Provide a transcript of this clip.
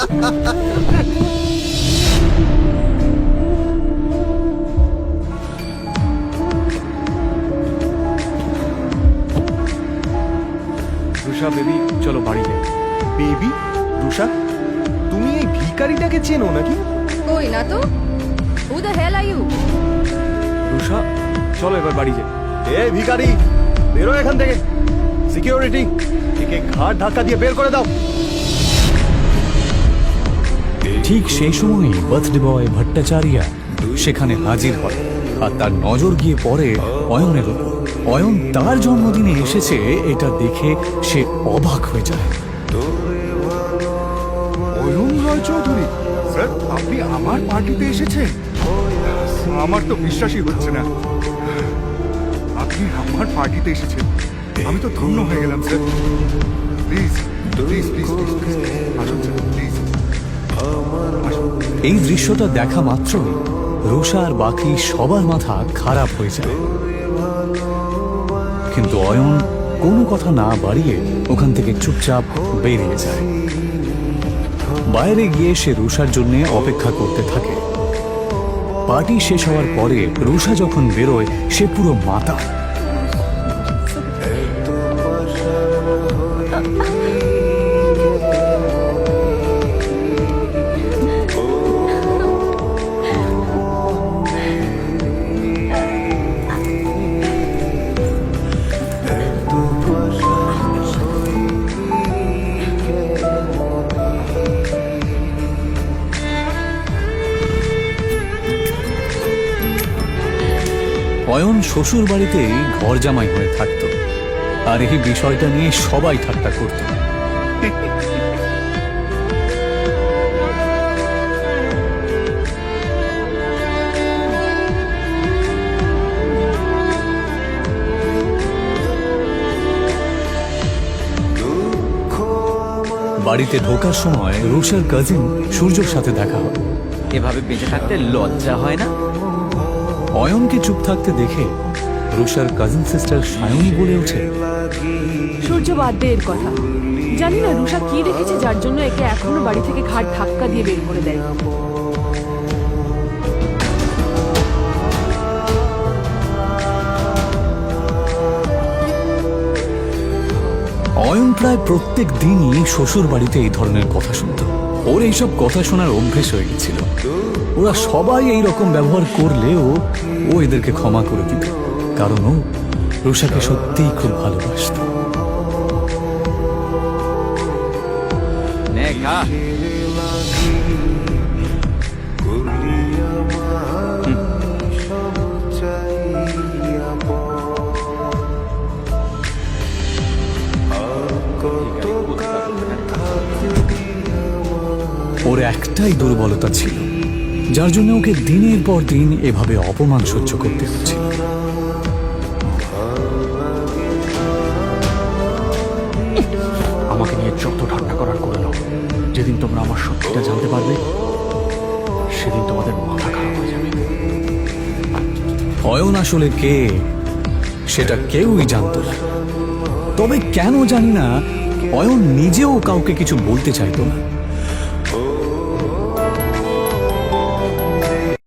Rusha baby চলো বাড়ি যাই। বেবি রুষা তুমি এই ভিখারিটাকে চেনো নাকি? কই না তো? Who the hell are you Rusha চলো এবার বাড়ি যাই। এ ভিখারি বেরো এখান থেকে। সিকিউরিটি একে ঘাট ধাক্কা দিয়ে বের করে দাও। ঠিক সেই সময়ই বার্থডে বয় ভট্টাচার্যা সেখানে হাজির হয় আর তার নজর গিয়ে পড়ে অয়নের উপর। অয়ন তার জন্মদিনে এসেছে, এটা দেখে সে অবাক হয়ে যায়। রয় চৌধুরী স্যার, আপনি আমার পার্টিতে এসেছেন? আমার তো বিশ্বাসই হচ্ছে না। আপনি আমার পার্টিতে এসেছেন। আমি তো ধন্য হয়ে গেলাম, স্যার। এই দৃশ্যটা দেখা মাত্রই রুষা আর বাকি সবার মাথা খারাপ হয়ে যায়। কিন্তু অয়ন কোনো কথা না বাড়িয়ে ওখান থেকে চুপচাপ বেরিয়ে যায়। বাইরে গিয়ে সে রুষার জন্য অপেক্ষা করতে থাকে। পার্টি শেষ হওয়ার পরে রুষা যখন বেরোয়, সে পুরো মাতা অয়ন শ্বশুর বাড়িতেই ঘর জামাই হয়ে থাকতো। আর এই বিষয়টা নিয়ে সবাই ঠাট্টা করত। বাড়িতে ঢোকার সময় রুষার কাজিন সূর্যর সাথে দেখা হয়। এভাবে বেঁচে থাকতে লজ্জা হয় না? অয়নকে চুপ থাকতে দেখে রুষার কাজিন সিস্টার সায়নী বলে ওঠে সূর্য বাদ দে এর কথা। জানি না রুষা কি দেখেছে যার জন্য একে এখনও বাড়ি থেকে ঘাট ধাক্কা দিয়ে বের করে দেয়। অয়ন প্রায় প্রত্যেক দিনই শ্বশুর বাড়িতে এই ধরনের কথা শুনত। ওর এইসব কথা শোনার অভ্যেস হয়ে গেছিল। ওরা সবাই এই রকম ব্যবহার করলেও ও এদেরকে ক্ষমা করে দিত, কারণ ও রুষাকে সত্যিই খুব ভালোবাসত। ওর একটাই দুর্বলতা ছিল যার জন্য ওকে দিনের পর দিন এভাবে অপমান সহ্য করতে হচ্ছিল আমাকে নিয়ে যত ঠাট্টা করার করে নাও। যেদিন তোমরা আমার সত্যিটা জানতে পারবে সেদিন তোমাদের মাথা খারাপ হয়ে যাবে। অয়ন আসলে কে সেটা কেউই জানতো না। তবে কেন জানি না অয়ন নিজেও কাউকে কিছু বলতে চাইতো না।